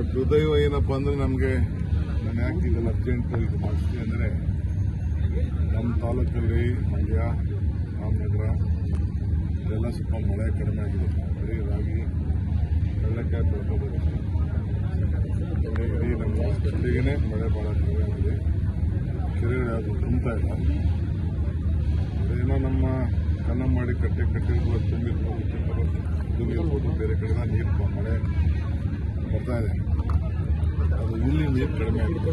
But ದುರ್ದೈವ ಏನಪ್ಪ ಅಂದ್ರೆ ನಮಗೆ ನಾನು ಯಾಕೆ ಇದನ್ನು ಅರ್ಜೆಂಟ್ ಇದು ಮಾಡಿಸ್ತೀನಿ ಅಂದರೆ ನಮ್ಮ ತಾಲೂಕಲ್ಲಿ ಮಂಡ್ಯ, ರಾಮನಗರ, ಇದೆಲ್ಲ ಸ್ವಲ್ಪ ಮಳೆ ಕಡಿಮೆ ಆಗಿದೆ. ಬರೀ ರಾಗಿ, ಕಡಲೆಕಾಯಿ ಬೆಳ್ಕೋಬೇಕು ಇಡೀ ನಮ್ಮ ಜಿಲ್ಲೆಗೇ ಮಳೆ ಭಾಳ ಕಡಿಮೆ ಆಗಿದೆ. ಕೆರೆಗಳು ಯಾವುದು ತುಂಬ್ತಾ ಇಲ್ಲ. ಅದೇನೋ ನಮ್ಮ ಕನ್ನಂಬಾಡಿ ಕಟ್ಟೆ ಕಟ್ಟಿರ್ಬೋದು, ತುಂಬಿರ್ಬೋದು ತುಂಬಿರ್ಬೋದು ಬೇರೆ ಕಡೆ ನೀರು ಮಳೆ ಬರ್ತಾ ಇದೆ. ಅದು ಇಲ್ಲಿ ನೀರು ಕಡಿಮೆ ಆಗಿದೆ.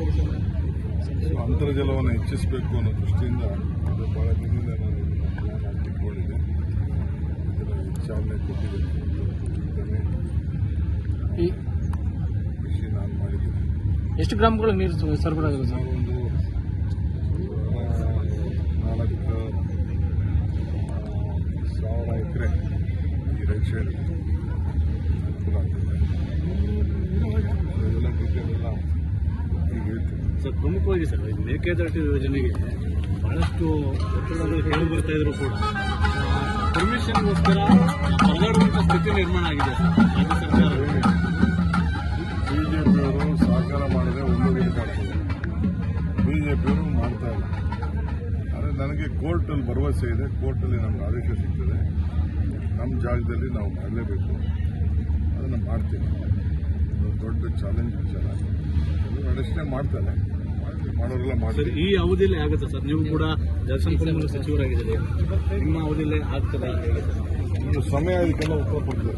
ಸೊ ಅಂತರ್ಜಲವನ್ನು ಹೆಚ್ಚಿಸಬೇಕು ಅನ್ನೋ ದೃಷ್ಟಿಯಿಂದ ಅದು ಭಾಳ ದಿನದಿಂದ ನಾನು ಪ್ಲಾನ್ ಹಾಕಿಕೊಂಡಿದ್ದೆ ಇದನ್ನು ಚಾಲನೆ ಕೊಟ್ಟಿದ್ದೇನೆ ಈ- ಕೃಷಿ ನಾನು ಮಾಡಿದ್ದೀನಿ. ಎಷ್ಟು ಗ್ರಾಮಗಳು ನೀರು ಸರಬರಾಜು ಸರ್ ಒಂದು ನಾಲ್ಕು ಸಾವಿರ ಎಕರೆ ಈ ರೈಟ್ ಸರ್, ಪ್ರಮುಖವಾಗಿ ಸರ್, ಇದು ಮೇಕೆದಾಟು ಯೋಜನೆಗೆ ಬಹಳಷ್ಟು ಒತ್ತಡಗಳು ಹೇಳಿ ಬರ್ತಾ ಇದ್ರು ಕೂಡ. ಪರ್ಮಿಷನ್ಗೋಸ್ಕರ ಪರದಾಡುವಂಥ ಸ್ಥಿತಿ ನಿರ್ಮಾಣ ಆಗಿದೆ ರಾಜ್ಯ ಸರ್ಕಾರ. ಸಹಕಾರ ಮಾಡಿದ್ರೆ ಆದರೆ ನನಗೆ ಕೋರ್ಟಲ್ಲಿ ಭರವಸೆ ಇದೆ, ಕೋರ್ಟಲ್ಲಿ ನಮ್ಗೆ ಆದೇಶ ಸಿಗ್ತದೆ. ನಮ್ಮ ಜಾಗದಲ್ಲಿ ನಾವು ಮಾಡಲೇಬೇಕು. ಅದನ್ನು ಮಾಡ್ತೀವಿ. ದೊಡ್ಡ ಚಾಲೆಂಜ್ ವಿಚಾರ ನಡೆಸೇ ಮಾಡ್ತಾರೆ. ಮಾಡೋರೆಲ್ಲ ಸರ್ ಮಾಡ್ತಾರೆ ಈ ಅವಧಿಯಲ್ಲಿ ಆಗುತ್ತೆ ಸರ್. ನೀವು ಕೂಡ ಜಲಸಂಪನ್ಮೂಲ ಸಚಿವರಾಗಿದ್ದೀರಿ. ನಿಮ್ಮ ಅವಧಿಯಲ್ಲೇ ಆಗ್ತದೆ? ಸಮಯ ಇದಕ್ಕೆಲ್ಲ ಉತ್ತರ ಕೊಡ್ತೀವಿ.